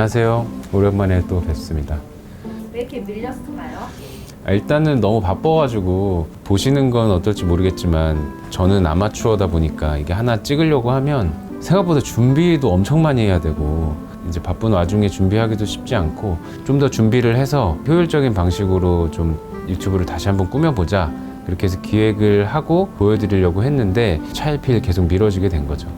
안녕하세요. 오랜만에 또 뵙습니다. 왜 이렇게 밀렸을까요? 아, 일단은 너무 바빠가지고 보시는 건 어떨지 모르겠지만 저는 아마추어다 보니까 이게 하나 찍으려고 하면 생각보다 준비도 엄청 많이 해야 되고 이제 바쁜 와중에 준비하기도 쉽지 않고 좀 더 준비를 해서 효율적인 방식으로 좀 유튜브를 다시 한번 꾸며보자 그렇게 해서 기획을 하고 보여드리려고 했는데 차일피일 계속 미뤄지게 된 거죠.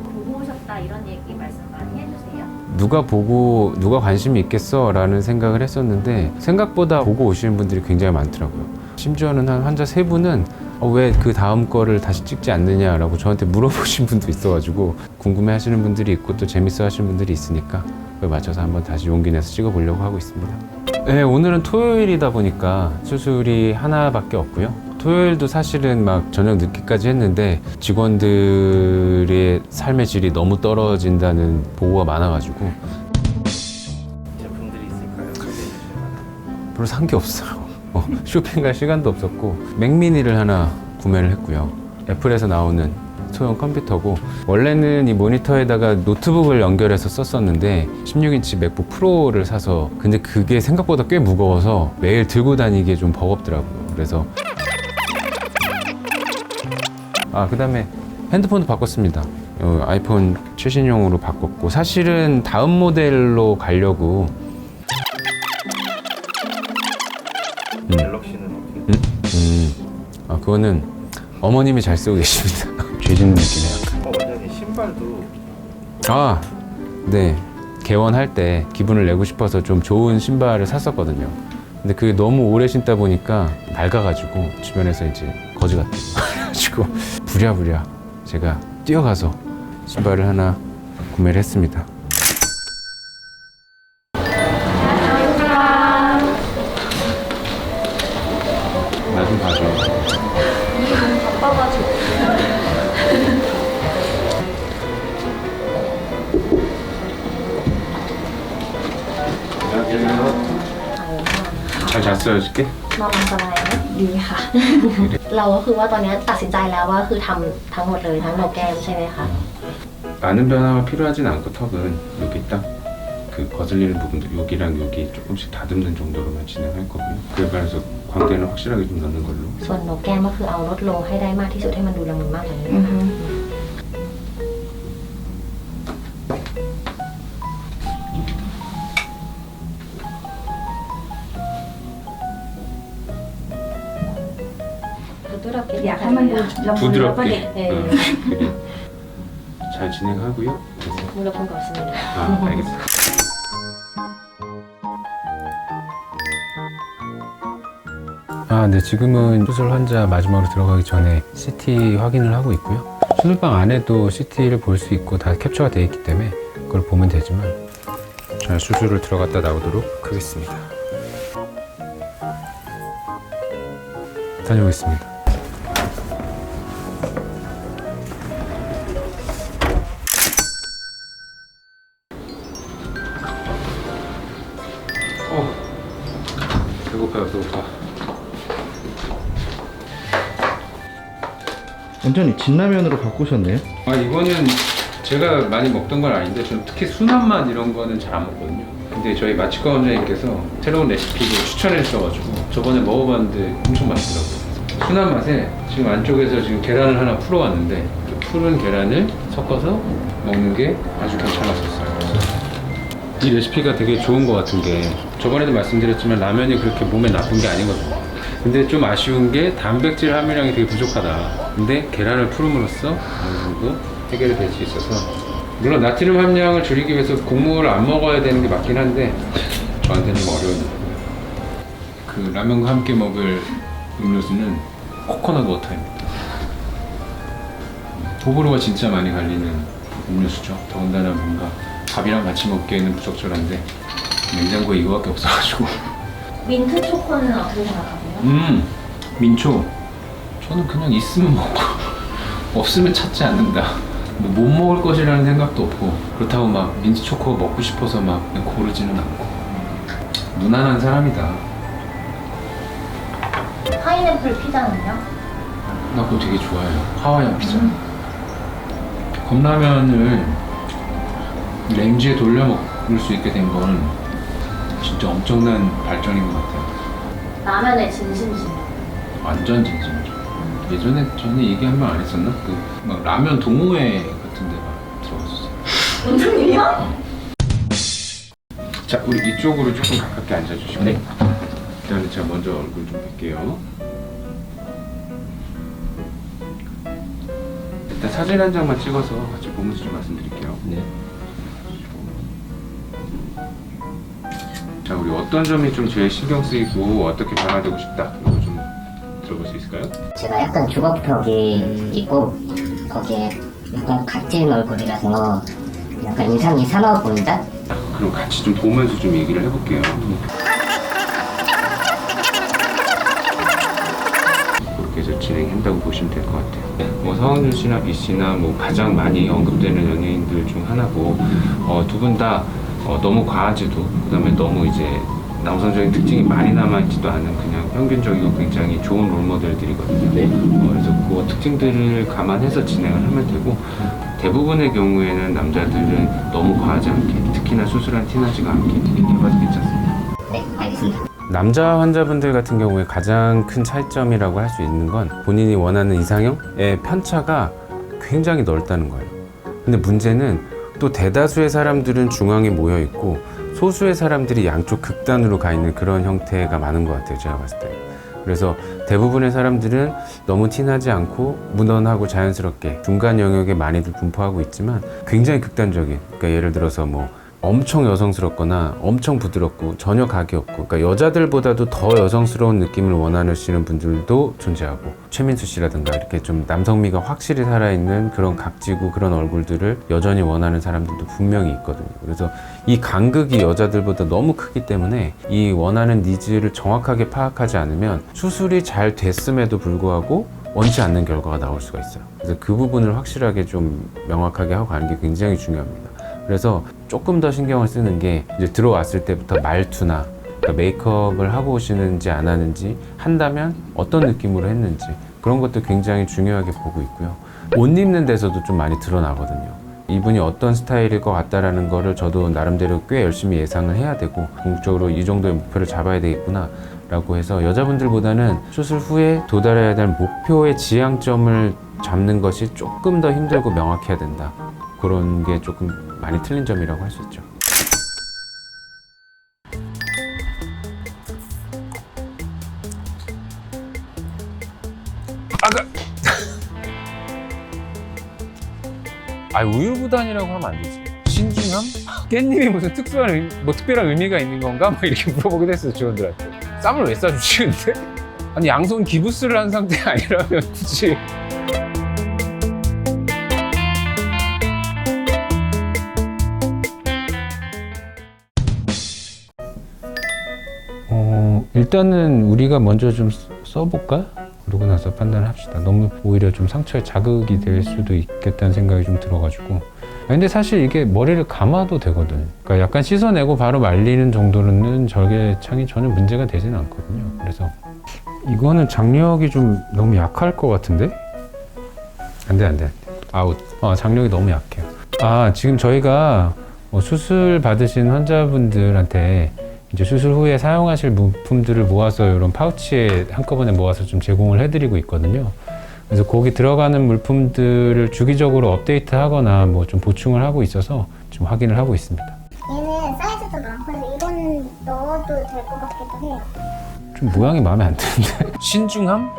누가 보고 누가 관심이 있겠어 라는 생각을 했었는데 생각보다 보고 오시는 분들이 굉장히 많더라고요. 심지어는 한 환자 세 분은 어, 왜그 다음 거를 다시 찍지 않느냐라고 저한테 물어보신 분도 있어가지고 궁금해 하시는 분들이 있고 또 재밌어 하시는 분들이 있으니까 그에 맞춰서 한번 다시 용기 내서 찍어보려고 하고 있습니다. 네, 오늘은 토요일이다 보니까 수술이 하나밖에 없고요 토요일도 사실은 막 저녁 늦게까지 했는데 직원들의 삶의 질이 너무 떨어진다는 보고가 많아가지고 제품들이 있을까요? 별로 산 게 없어요. 어, 쇼핑 갈 시간도 없었고 맥미니를 하나 구매를 했고요. 애플에서 나오는 소형 컴퓨터고 원래는 이 모니터에다가 노트북을 연결해서 썼었는데 16인치 맥북 프로를 사서 근데 그게 생각보다 꽤 무거워서 매일 들고 다니기에 좀 버겁더라고요. 그래서 아 그다음에 핸드폰도 바꿨습니다. 어, 아이폰 최신형으로 바꿨고 사실은 다음 모델로 가려고 갤럭시는 어떻게? 음, 아 그거는 어머님이 잘 쓰고 계십니다. 죄짓는 느낌이 약간. 어, 원장님 신발도 아, 네. 개원할 때 기분을 내고 싶어서 좀 좋은 신발을 샀었거든요. 근데 그게 너무 오래 신다 보니까 낡아가지고 주변에서 이제 거지 같다고 그래가지고 부랴부랴 제가 뛰어가서 신발을 하나 구매를 했습니다. 나 좀 봐줘. 바빠가지고. 잘 잤어요, 어저께? นอนหลับสบายไหมดีค่ะ เราก็คือว่าตอนนี้ตัดสินใจแล้วว่าคือทำทั้งหมดเลยทั้งโหนกแก้มใช่ไหมคะ 많은 변화가 필요하진 않고 턱은 여기 딱 그 거슬리는 부분도 여기랑 여기 조금씩 다듬는 정도로만 진행할 거고요. 그에 반해서 광대는 확실하게 좀 넣는 걸로. ส่วนโหนกแก้มก็คือเอาลดลงให้ได้มากที่สุดให้มันดูละมุนมากกว่านี้นะคะ 부드럽게 어, 네. 잘 진행하고요. 그래서- 것 같습니다. 아, 아 알겠어. 아, 네. 지금은 수술 환자 마지막으로 들어가기 전에 CT 확인을 하고 있고요. 수술방 안에도 CT를 볼 수 있고 다 캡처가 되어 있기 때문에 그걸 보면 되지만 자, 수술을 들어갔다 나오도록 하겠습니다. 다녀오겠습니다. 원장님 진라면으로 바꾸셨네요? 아 이거는 제가 많이 먹던 건 아닌데 저는 특히 순한 맛 이런 거는 잘 안 먹거든요. 근데 저희 마치과 원장님께서 새로운 레시피를 추천해 주셔가지고 저번에 먹어봤는데 엄청 맛있더라고요. 순한 맛에 지금 안쪽에서 지금 계란을 하나 풀어왔는데 그 푸른 계란을 섞어서 먹는 게 아주 괜찮았었어요. 이 레시피가 되게 좋은 것 같은 게 저번에도 말씀드렸지만 라면이 그렇게 몸에 나쁜 게 아니거든요. 근데 좀 아쉬운 게 단백질 함유량이 되게 부족하다. 근데 계란을 풀음으로써 어느 정도 해결이 될 수 있어서 물론 나트륨 함량을 줄이기 위해서 곡물을 안 먹어야 되는 게 맞긴 한데 저한테는 좀 어려운 일이고요. 그 라면과 함께 먹을 음료수는 코코넛 워터입니다. 호불호가 진짜 많이 갈리는 음료수죠. 더군다나 뭔가 밥이랑 같이 먹기에는 부적절한데 냉장고에 이거밖에 없어가지고 민트 초코는 어떻게 생각하세요? 음 민초 저는 그냥 있으면 먹고 없으면 찾지 않는다 뭐 못 먹을 것이라는 생각도 없고 그렇다고 막 민트 초코 먹고 싶어서 막 고르지는 않고 무난한 사람이다 파인애플 피자는요? 나 그거 되게 좋아해요 하와이안 피자 컵라면을 렌즈에 돌려 그럴 수 있게 된 건 진짜 엄청난 발전인 것 같아요. 라면의 진심이시네. 완전 진심이죠. 예전에 전에 얘기 한 번 안 했었나? 그 막 라면 동호회 같은 데 막 들어갔었어요. 무슨 일이야? 자, 우리 이쪽으로 조금 가깝게 앉아주시고. 네. 일단은 제가 먼저 얼굴 좀 뵐게요. 일단 사진 한 장만 찍어서 같이 보면서 좀 말씀드릴게요. 네. 자, 우리 어떤 점이 좀 제일 신경 쓰이고 어떻게 변화되고 싶다. 있을까요? 제가 약간 주걱턱이 있고 거기에 약간 각진 얼굴이라서 약간 인상이 사나워 보인다? 그럼 같이 좀 보면서 좀 얘기를 해볼게요. 그렇게 해서 진행한다고 보시면 될 것 같아요. 뭐 서원준 씨나 B 씨나 뭐 가장 많이 언급되는 연예인들 중 하나고 어, 두 분다 어, 너무 과하지도 그다음에 너무 이제 남성적인 특징이 많이 남아있지도 않은 그냥 평균적이고 굉장히 좋은 롤모델들이거든요. 어, 그래서 그 특징들을 감안해서 진행을 하면 되고 대부분의 경우에는 남자들은 너무 과하지 않게 특히나 수술한 티나지가 않게 해봐도 괜찮습니다. 네 알겠습니다 남자 환자분들 같은 경우에 가장 큰 차이점이라고 할 수 있는 건 본인이 원하는 이상형의 편차가 굉장히 넓다는 거예요. 근데 문제는 또 대다수의 사람들은 중앙에 모여 있고 소수의 사람들이 양쪽 극단으로 가 있는 그런 형태가 많은 것 같아요. 제가 봤을 때. 그래서 대부분의 사람들은 너무 티나지 않고 무던하고 자연스럽게 중간 영역에 많이들 분포하고 있지만 굉장히 극단적인 그러니까 예를 들어서 뭐 엄청 여성스럽거나 엄청 부드럽고 전혀 각이 없고 그러니까 여자들보다도 더 여성스러운 느낌을 원하시는 분들도 존재하고 최민수 씨라든가 이렇게 좀 남성미가 확실히 살아있는 그런 각지고 그런 얼굴들을 여전히 원하는 사람들도 분명히 있거든요. 그래서 이 간극이 여자들보다 너무 크기 때문에 이 원하는 니즈를 정확하게 파악하지 않으면 수술이 잘 됐음에도 불구하고 원치 않는 결과가 나올 수가 있어요. 그래서 그 부분을 확실하게 좀 명확하게 하고 가는 게 굉장히 중요합니다. 그래서 조금 더 신경을 쓰는 게 이제 들어왔을 때부터 말투나 그러니까 메이크업을 하고 오시는지 안 하는지 한다면 어떤 느낌으로 했는지 그런 것도 굉장히 중요하게 보고 있고요. 옷 입는 데서도 좀 많이 드러나거든요. 이분이 어떤 스타일일 것 같다라는 거를 저도 나름대로 꽤 열심히 예상을 해야 되고 궁극적으로 이 정도의 목표를 잡아야 되겠구나 라고 해서 여자분들보다는 수술 후에 도달해야 될 목표의 지향점을 잡는 것이 조금 더 힘들고 명확해야 된다. 그런 게 조금 많이 틀린 점이라고 할 수 있죠. 아가. 아 우유부단이라고 하면 안 되지. 신중함? 깻잎이 무슨 특수한 의, 뭐 특별한 의미가 있는 건가? 막 이렇게 물어보기도 했어요 직원들한테. 쌈을 왜 싸주지 근데? 아니 양손 기부스를 한 상태 아니라면 굳이 일단은 우리가 먼저 좀 써볼까? 그러고 나서 판단합시다. 너무 오히려 좀 상처에 자극이 될 수도 있겠다는 생각이 좀 들어가지고. 아, 근데 사실 이게 머리를 감아도 되거든. 그러니까 약간 씻어내고 바로 말리는 정도로는 절개 창이 전혀 문제가 되지는 않거든요. 그래서 이거는 장력이 좀 너무 약할 것 같은데? 안 돼, 안 돼. 아웃. 아, 장력이 너무 약해요. 아, 지금 저희가 뭐 수술 받으신 환자분들한테 이제 수술 후에 사용하실 물품들을 모아서 이런 파우치에 한꺼번에 모아서 좀 제공을 해드리고 있거든요. 그래서 거기 들어가는 물품들을 주기적으로 업데이트하거나 뭐 좀 보충을 하고 있어서 좀 확인을 하고 있습니다. 얘는 사이즈도 많고 이건 넣어도 될 것 같기도 해요. 좀 모양이 마음에 안 드는데 신중함?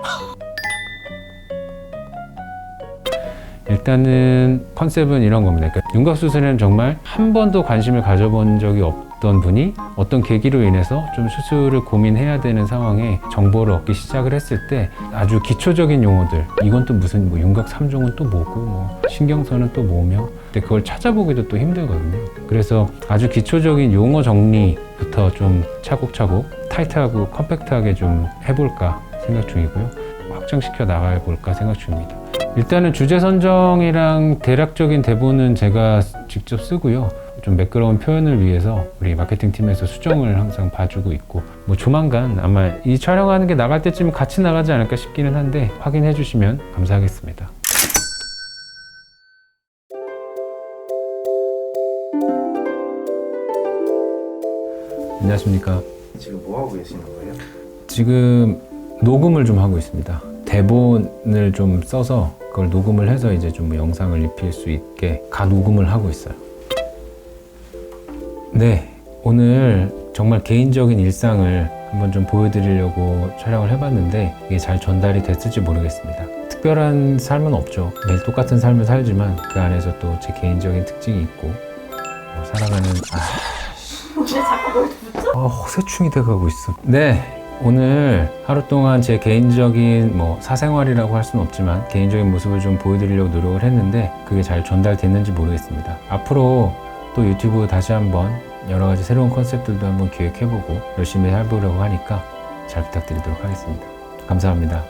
일단은 컨셉은 이런 겁니다. 그러니까 윤곽 수술에는 정말 한 번도 관심을 가져본 적이 없 던 분이 어떤 계기로 인해서 좀 수술을 고민해야 되는 상황에 정보를 얻기 시작을 했을 때 아주 기초적인 용어들 이건 또 무슨 뭐 윤곽 3종은 또 뭐고 뭐 신경선은 또 뭐며 근데 그걸 찾아보기도 또 힘들거든요. 그래서 아주 기초적인 용어 정리부터 좀 차곡차곡 타이트하고 컴팩트하게 좀 해볼까 생각 중이고요. 확장시켜 나가 볼까 생각 중입니다. 일단은 주제 선정이랑 대략적인 대본은 제가 직접 쓰고요. 좀 매끄러운 표현을 위해서 우리 마케팅 팀에서 수정을 항상 봐주고 있고 뭐 조만간 아마 이 촬영하는 게 나갈 때쯤 같이 나가지 않을까 싶기는 한데 확인해 주시면 감사하겠습니다. 안녕하십니까. 지금 뭐 하고 계시는 거예요? 지금 녹음을 좀 하고 있습니다. 대본을 좀 써서 그걸 녹음을 해서 이제 좀 영상을 입힐 수 있게 가 녹음을 하고 있어요. 네, 오늘 정말 개인적인 일상을 한번 좀 보여드리려고 촬영을 해봤는데 이게 잘 전달이 됐을지 모르겠습니다. 특별한 삶은 없죠. 매일 똑같은 삶을 살지만 그 안에서 또 제 개인적인 특징이 있고 뭐 살아가는 아, 아 허세충이 돼가고 있어. 네. 오늘 하루 동안 제 개인적인 뭐 사생활이라고 할 수는 없지만 개인적인 모습을 좀 보여드리려고 노력을 했는데 그게 잘 전달됐는지 모르겠습니다. 앞으로 또 유튜브 다시 한번 여러 가지 새로운 컨셉들도 한번 기획해보고 열심히 해보려고 하니까 잘 부탁드리도록 하겠습니다. 감사합니다.